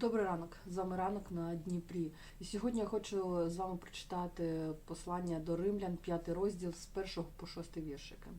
Добрий ранок, з вами ранок на Дніпрі. І сьогодні я хочу з вами прочитати послання до римлян, п'ятий розділ з першого по шостий віршики.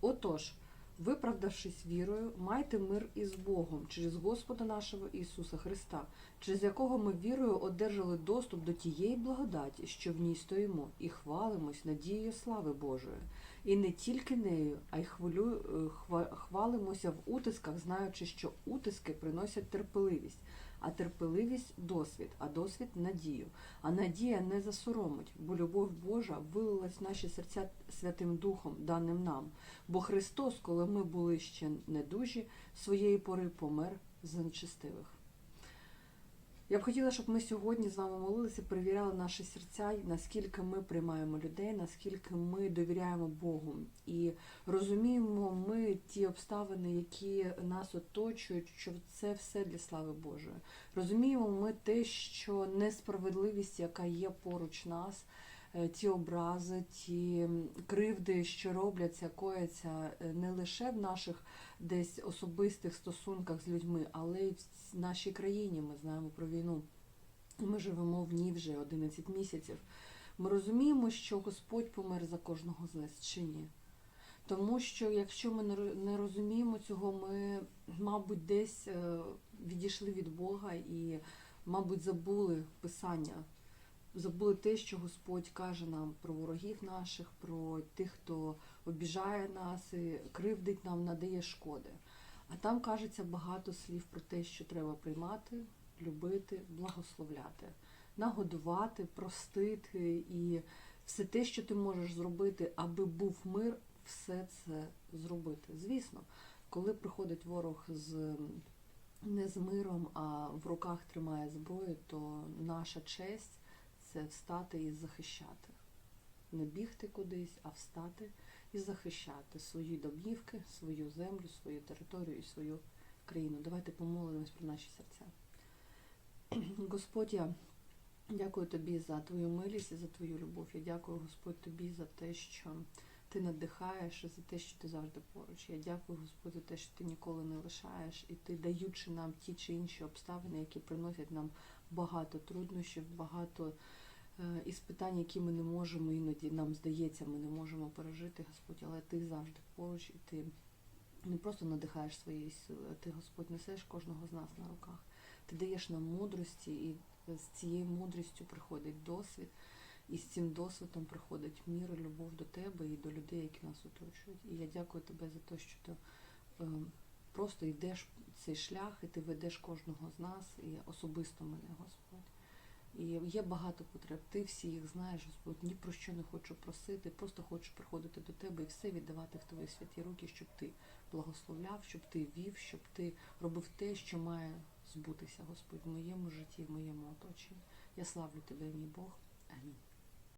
Отож, виправдавшись вірою, майте мир із Богом через Господа нашого Ісуса Христа, через якого ми вірою одержали доступ до тієї благодаті, що в ній стоїмо, і хвалимось надією слави Божої. І не тільки нею, а й хвалю, е, хва- хвалимося в утисках, знаючи, що утиски приносять терпеливість а терпеливість досвід, а досвід надію. А надія не засоромить, бо любов Божа вилилась в наші серця Святим Духом, даним нам. Бо Христос, коли ми були ще недужі, своєї пори помер за нечистивих. Я б хотіла, щоб ми сьогодні з вами молилися, перевіряли наші серця, наскільки ми приймаємо людей, наскільки ми довіряємо Богу. І розуміємо ми ті обставини, які нас оточують, що це все для слави Божої. Розуміємо ми те, що несправедливість, яка є поруч нас, ті образи, ті кривди, що робляться, кояться е, не лише в наших десь особистих стосунках з людьми, але й в нашій країні. Ми знаємо про війну. Ми живемо в ній вже 11 місяців. Ми розуміємо, що Господь помер за кожного з нас чи ні. Тому що якщо ми не розуміємо цього, ми, мабуть, десь е, відійшли від Бога і, мабуть, забули Писання, забули те, що Господь каже нам про ворогів наших, про тих, хто обіжає нас, і кривдить нам, надає шкоди. А там кажеться багато слів про те, що треба приймати, любити, благословляти, нагодувати, простити і все те, що ти можеш зробити, аби був мир, все це зробити. Звісно, коли приходить ворог з не з миром, а в руках тримає зброю, то наша честь це встати і захищати. Не бігти кудись, а встати і захищати свої домівки, свою землю, свою територію і свою країну. Давайте помолимось про наші серця. Господь, я дякую тобі за твою милість і за твою любов. Я дякую, Господь, тобі за те, що ти надихаєш, за те, що ти завжди поруч. Я дякую, Господь, за те, що ти ніколи не лишаєш, і ти даючи нам ті чи інші обставини, які приносять нам багато труднощів, багато е, іспитань, які ми не можемо, іноді нам здається, ми не можемо пережити, Господь, але ти завжди поруч, і ти не просто надихаєш своєю силою, а ти, Господь, несеш кожного з нас на руках. Ти даєш нам мудрості, і з цією мудрістю приходить досвід, і з цим досвідом приходить мір, і любов до тебе і до людей, які нас оточують. І я дякую тебе за те, що ти е, просто йдеш цей шлях, і ти ведеш кожного з нас, і особисто мене, Господь. І є багато потреб. Ти всі їх знаєш, Господь, ні про що не хочу просити, просто хочу приходити до тебе і все віддавати в твої святі руки, щоб ти благословляв, щоб ти вів, щоб ти робив те, що має збутися, Господь, в моєму житті, в моєму оточенні. Я славлю тебе, мій Бог. Амінь.